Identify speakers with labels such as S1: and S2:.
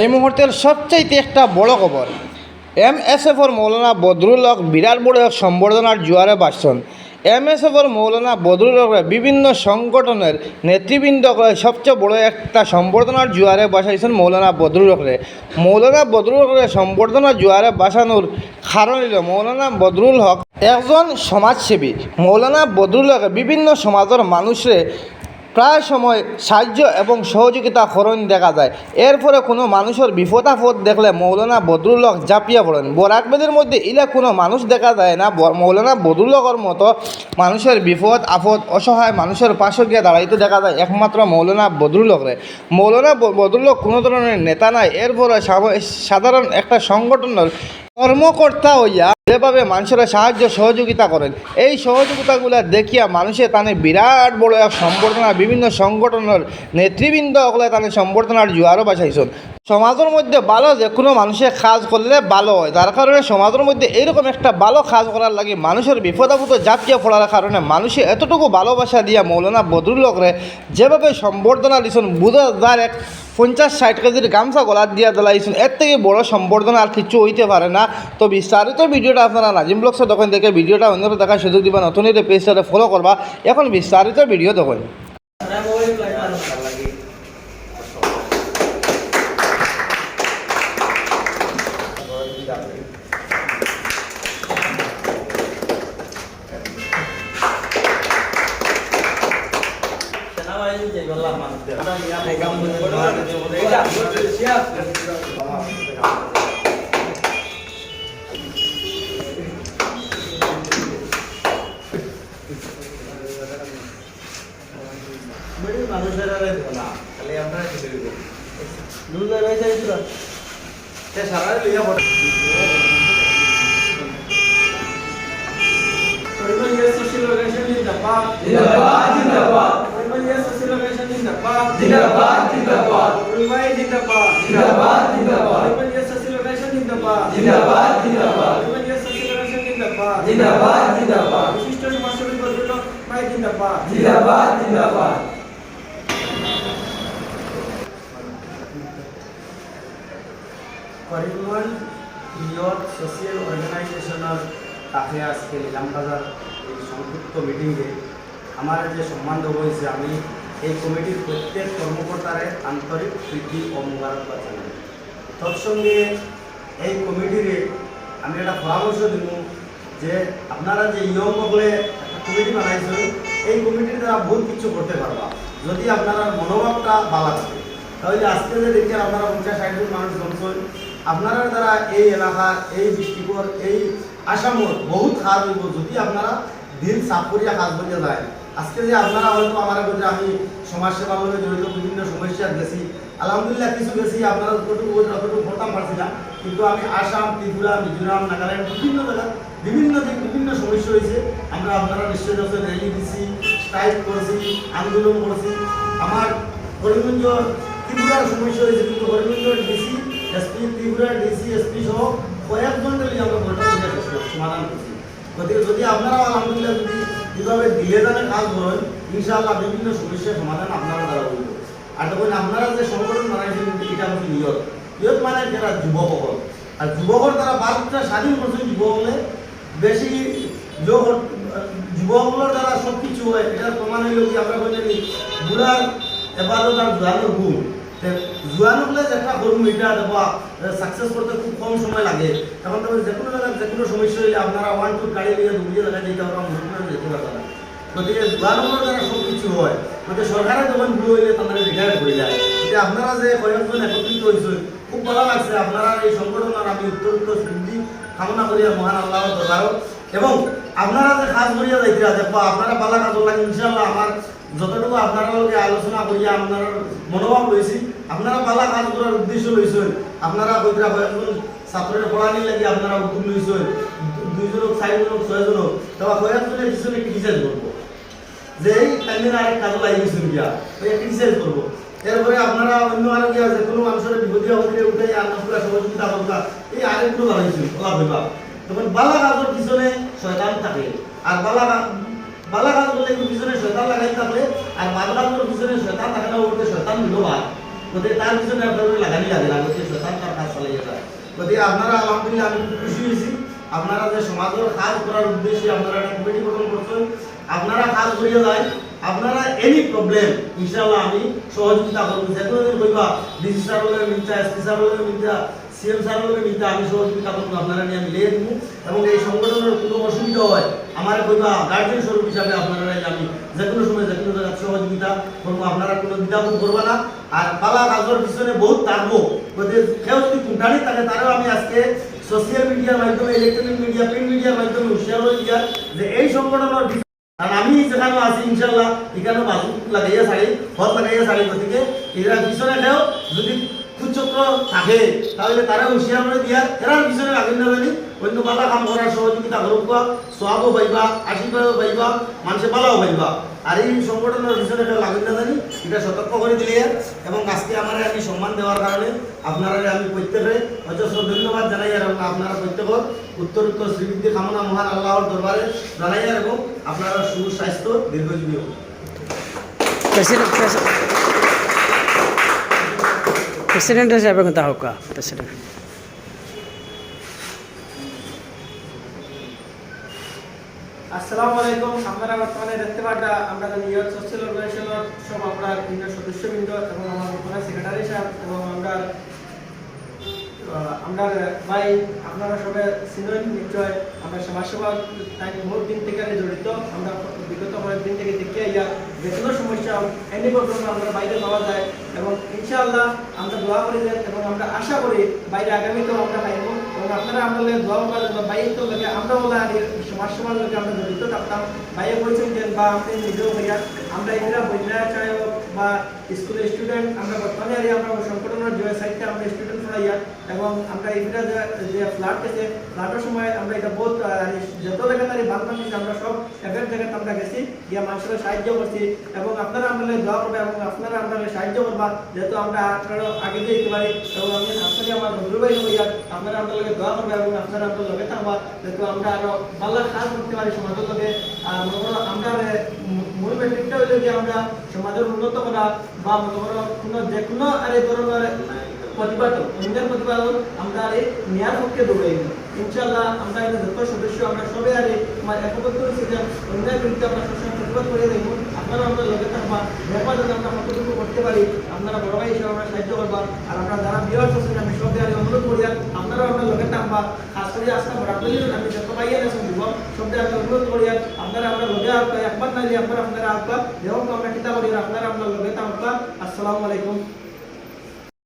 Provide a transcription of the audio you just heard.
S1: এই মুহূর্তের সবচাইতে একটা বড় খবর। এম এস এফর মৌলানা বদরুল হক বিরাট বড় এক সম্বর্ধনার জোয়ারে বাসছেন। এম এস এফর মৌলানা বদরুল হক বিভিন্ন সংগঠনের নেতৃবৃন্দ সবচেয়ে বড় একটা সম্বর্ধনার জোয়ারে বসাইছেন মৌলানা বদরুল হকরে। মৌলানা বদরুল হকরে সম্বর্ধনার জোয়ারে বাসানোর কারণ হল মৌলানা বদরুল হক একজন সমাজসেবী। মৌলানা বদরুল হক বিভিন্ন সমাজের মানুষরে প্রায় সময় সাহায্য এবং সহযোগিতা করণ দেখা যায়। এরপরে কোনো মানুষের বিপদ আপদ দেখলে মৌলানা বদরুল হক জাপিয়া পড়েন। বরাকবেদের মধ্যে ইলা কোনো মানুষ দেখা যায় না। মৌলানা বদরুল হকের মতো মানুষের বিপদ, আপদ, অসহায় মানুষের পাশে গিয়ে দাঁড়াইতে দেখা যায় একমাত্র মৌলানা বদরুল হকরে মৌলানা ব- বদরুল হক কোনো ধরনের নেতা নাই। এরপরে সাব- সাধারণ একটা সংগঠনের কর্মকর্তা হইয়া যেভাবে মানুষেরা সাহায্য সহযোগিতা করেন, এই সহযোগিতাগুলা দেখিয়া মানুষে তানে বিরাট বড় এক সম্বর্ধনা, বিভিন্ন সংগঠনের নেতৃবৃন্দ সকলে তানে সম্বর্ধনার জোয়ারও বাসাইছেন সমাজের মধ্যে ভালো যে কোনো মানুষের কাজ করলে ভালো হয়। তার কারণে সমাজের মধ্যে এইরকম একটা ভালো কাজ করার লাগে মানুষের বিপদ আপদ জাতীয় পড়ার কারণে মানুষে এতটুকু ভালোবাসা দিয়া মৌলানা বদরুল যেভাবে সম্বর্ধনা দিছেন, বুঝা যার এক পঞ্চাশ ষাট কেজির গামছা গলার দিয়া দিলাইছেন এর থেকে বড় সম্বর্ধনা আর কিছু হইতে পারে না। তো বিস্তারিত ভিডিওটা আপনারা নাজিম ব্লগসের দোকান থেকে ভিডিওটা অন্যরা দেখার সুযোগ দিবা, নতুন পেজটাতে ফলো করবা। এখন বিস্তারিত ভিডিও দেখুন।
S2: মানুষের আর না খালি আপনারা কিছু
S3: রয়েছে ভিতরে
S2: সে সারা লিয়া পড়ে
S3: পরিমাণ ইয়ে সোশ্যাল অর্গানাইজেশন জিন্দাবাদ
S4: জিন্দাবাদ জিন্দাবাদ
S3: পরিমাণ ইয়ে সোশ্যাল
S2: করিমগঞ্জ সোশিয়াল অর্গানাইজেশনের আজকে নিলামবাজার এই সংক্ষিপ্ত মিটিংয়ে আমার যে সম্মান দেওয়া হয়েছে আমি এই কমিটির প্রত্যেক কর্মকর্তারে আন্তরিক প্রীতি ও মুবারকবাদ জানাই। তৎসঙ্গে এই কমিটিরে আমি একটা পরামর্শ দিব যে আপনারা যে ইয়ং বলে একটা কমিটি বানাইছেন, এই কমিটির দ্বারা বহুত কিছু করতে পারবা। যদি আপনারা মনোভাবটা ভালো থাকে, তাহলে আজকে যে দেখি আপনারা পঞ্চাশ ষাট জন মানুষ জমছেন, আপনারা দ্বারা এই এলাকার এই ডিস্ট্রিক্টর এই আসামর বহুত খারাপ হইব যদি আপনারা দিন সাফ করিয়া কাজ যায়। আজকে যে আপনারা হয়তো আমার কাছে আমি সমাজ সেবার লগে জড়িত বিভিন্ন সমস্যা গেছি আলহামদুলিল্লাহ কিছু গেছি আপনারা যতটুকু বলছেন অতটুকু করতাম পারছি না, কিন্তু আমি আসাম, ত্রিপুরা, মিজোরাম, নাগাল্যান্ড, বিভিন্ন জায়গা, বিভিন্ন দিক, বিভিন্ন সমস্যা হয়েছে, আমরা আপনারা নিশ্চয় যখন র্যালি দিছি, স্ট্রাইক করছি, আন্দোলন করছি, আমার করিমগঞ্জ ত্রিপুরার সমস্যা হয়েছে, কিন্তু করিমগঞ্জ ডিসি, এসপি ত্রিপুরার ডিসি, এসপি সহ কয়েকজন আমরা সমাধান করছি। যদি আপনারাও আলহামদুলিল্লাহ যদি কীভাবে দিলে জানে কাজ করেন ইনশাআল্লাহ বিভিন্ন সমস্যার সমাধান আপনারা দ্বারা হইব আর তখন আপনারা যে সংগঠন বানাইছেন, এটা হচ্ছে নিয়ত। নিয়ত মানে যারা যুবক হল আর যুবকর দ্বারা ভারতটা স্বাধীন করছেন যুবক হলে বেশি যুবকগুলোর দ্বারা সব কিছু হয়। এটা প্রমাণ হইল কি? আমরা বলি বুড়ার এবারও তার জোয়ানোর গুণ জোয়ানো হলে যেটা করুন এটা দেবা সাকসেস করতে খুব কম সময় লাগে। এখন তবে যে কোনো জায়গায় যে কোনো সমস্যা হইলে আপনারা ওয়ান টু গাড়ি নিয়ে দুটিয়ে জায়গায় যেতে পারব আমরা যেতে পারব না গতিকে জোয়ানোর দ্বারা সব কিছু হয়। মানে সরকারে যখন বুড়ো হইলে তাদের রিটায়ার হয়ে যায়। যে আপনারা যে কয়েকজন একত্রিত হয়েছে খুব ভালো লাগছে। আপনারা এই সংগঠনের আমি উত্তর সিদ্ধি কামনা করি মহান আল্লাহ দরবারও এবং আপনারা যে কাজ করিয়া যাইতে দেখবা আপনারা পালা কাজ লাগে ইনশাল্লাহ আমার যতটুকু আপনারা আলোচনা করিয়া আপনার মনোভাব লইছি আপনারা পালা কাজ করার উদ্দেশ্য লইছেন আপনারা কইরা কয়েকজন ছাত্রের পড়ানির লাগি আপনারা উদ্যোগ লইছেন দুইজন হোক চারজন হোক ছয়জন হোক তবে কয়েকজনের পিছনে ক্রিটিসাইজ করব। যে এই টাইমের আরেক কাজে লাগি গেছেন গিয়া ওই ক্রিটিসাইজ করব। এরপরে আপনারা অন্য আরও গিয়া যে কোনো মানুষের বিপদী অবধি উঠে আন্নপুরা সহযোগিতা করবা, এই আরেকটু ভালো হয়েছিল ওলা ভাইবা তখন বালা কাজের পিছনে শয়তান থাকে। আর বালা বালা কাজ করলে একটু পিছনে শয়তান লাগাই থাকলে আর বাদ কাজগুলোর পিছনে শয়তান থাকে না ওতে শয়তান মিলো ভাই গতিকে তার পিছনে আপনাদের লাগানি লাগে না, গতিকে শয়তান তার কাজ চালিয়ে যায়। গতিকে আপনারা আলহামদুলিল্লাহ আমি খুব খুশি হয়েছি। আপনারা যে সমাজের কাজ করার উদ্দেশ্যে আপনারা একটা কমিটি গঠন করছেন, আপনারা কাজ করিয়ে যায়, আপনারা এনি প্রবলেম ইনশাআল্লাহ আমি সহযোগিতা করব। যে কোনো দিন কইবা ডিসি স্যার হলে মিলতা এসপি স্যার সিএম স্যার হলে আমি সহযোগিতা করব, আপনারা নিয়ে মিলিয়ে দেবো এবং এই সংগঠনের কোনো অসুবিধা হয়, আমার কইবা গার্জেন স্বরূপ হিসাবে আপনারা আমি যে কোনো সময়, যে কোনো জায়গায় সহযোগিতা করব, আপনারা কোনো দ্বিধাবোধ করবে না। আর পালা কাজের পিছনে বহুত গতিকে কেউ যদি কুণ্ঠানি থাকে, তারাও আমি আজকে সোশ্যাল মিডিয়ার মাধ্যমে ইলেকট্রনিক মিডিয়া প্রিন্ট মিডিয়ার মাধ্যমে হুঁশিয়ার হয়ে দিয়া যে এই সংগঠনের কারণ আমি যেখানে আছি ইনশাল্লাহ এখানে বাজু লাগাইয়া শাড়ি হত লাগাইয়া শাড়ি গতিকে এরা পিছনে খেয়েও যদি কুচক্র থাকে তাহলে তারা হুঁশিয়ার করে দিয়া এরা পিছনে লাগেন না জানি অন্য বালা কাম করার সহযোগিতা করুক সোয়াবও পাইবা আশীর্বাদও পাইবা মানুষে বালাও পাইবা আর এই সংগঠনের পিছনে এটা লাগেন না জানি এটা সতর্ক করে দিলে এবং আজকে আমার আমি সম্মান দেওয়ার কারণে আপনারা আমি প্রত্যেকে অজস্র ধন্যবাদ জানাই আর এবং আপনারা প্রত্যেক উত্তর উত্তর শ্রীবৃদ্ধি কামনা মহান আল্লাহর দরবারে জানাই আর এবং আপনারা সুস্বাস্থ্য দীর্ঘজীবী হোক
S5: প্রেসিডেন্ট হিসাবে কথা হোক প্রেসিডেন্ট
S3: আসসালামু আলাইকুম আপনারা বর্তমানে দেখতে পাটা আমরা নিউ সোশ্যাল অর্গানাইজেশনের সব আমরা বিভিন্ন সদস্যবৃন্দ এবং আমার সেক্রেটারি সাহেব এবং আমরা সবাই নিশ্চয় আমরা সমাজসেবা জড়িত। আমরা যে কোনো সমস্যা বাইরে যায় এবং ইনশাআল্লাহ আমরা আশা করি বাইরে আমরা এবং আপনারা আমাদের আমরা জড়িত থাকতাম। বাইরে যে, বা নিজেও আমরা বা স্কুলের স্টুডেন্ট আমরা বর্তমানে যে সাইডটা আমরা স্টুডেন্ট পড়াইয়া এবং আমরা এগুলা যে ফ্ল্যাট আছে ফ্ল্যাটের সময় আমরা এটা বহুত যত জায়গায় তার বান পানি আমরা সব একের জায়গায় আমরা গেছি, গিয়া মানুষের সাহায্য করছি এবং আপনারা আমাদের দোয়া করবে এবং আপনারা আমাদের সাহায্য করবা, যেহেতু আমরা আপনারা আগে দিয়ে দিতে পারি। এবং আমি আপনাকে আমার বন্ধু ভাই হইয়া আপনারা আমাদের দোয়া করবে এবং আপনারা আমাদের লগে থাকবা, যেহেতু আমরা আরও ভালো কাজ করতে পারি সমাজের লগে। আর মনে করো আমরা মূল মেট্রিকটা হইল যে আমরা সমাজের উন্নত করা বা মনে করো কোনো যে কোনো আর ধরনের প্রতিবাদন অন্যের প্রতিবাদন আমরা আর নেয়ার পক্ষে দৌড়াই ইনশাল্লাহ আমরা এখানে যত সদস্য, আমরা সবাই আর আমার একবদ্ধ হয়েছি যে অন্যায়ের বিরুদ্ধে আমরা সবসময় প্রতিবাদ করে দেব। আপনারা আমরা লগে থাকবা ব্যাপার যদি আমরা কতটুকু করতে পারি। আপনারা বড় ভাই হিসেবে আমরা সাহায্য করবা। আর আমরা যারা বিহার করছেন আমি সব দেওয়ার অনুরোধ করি আপনারা আমরা লগে থাকবা। খাস করে আজকে বরাবরই আমি যত পাইয়া নেছেন দিব সব দেওয়ার অনুরোধ করি আপনারা আমরা লগে আসবা একবার না যে একবার আপনারা আসবা যেহেতু আমরা কিতা করি আপনারা আমরা লগে থাকবা। আসসালামু আলাইকুম।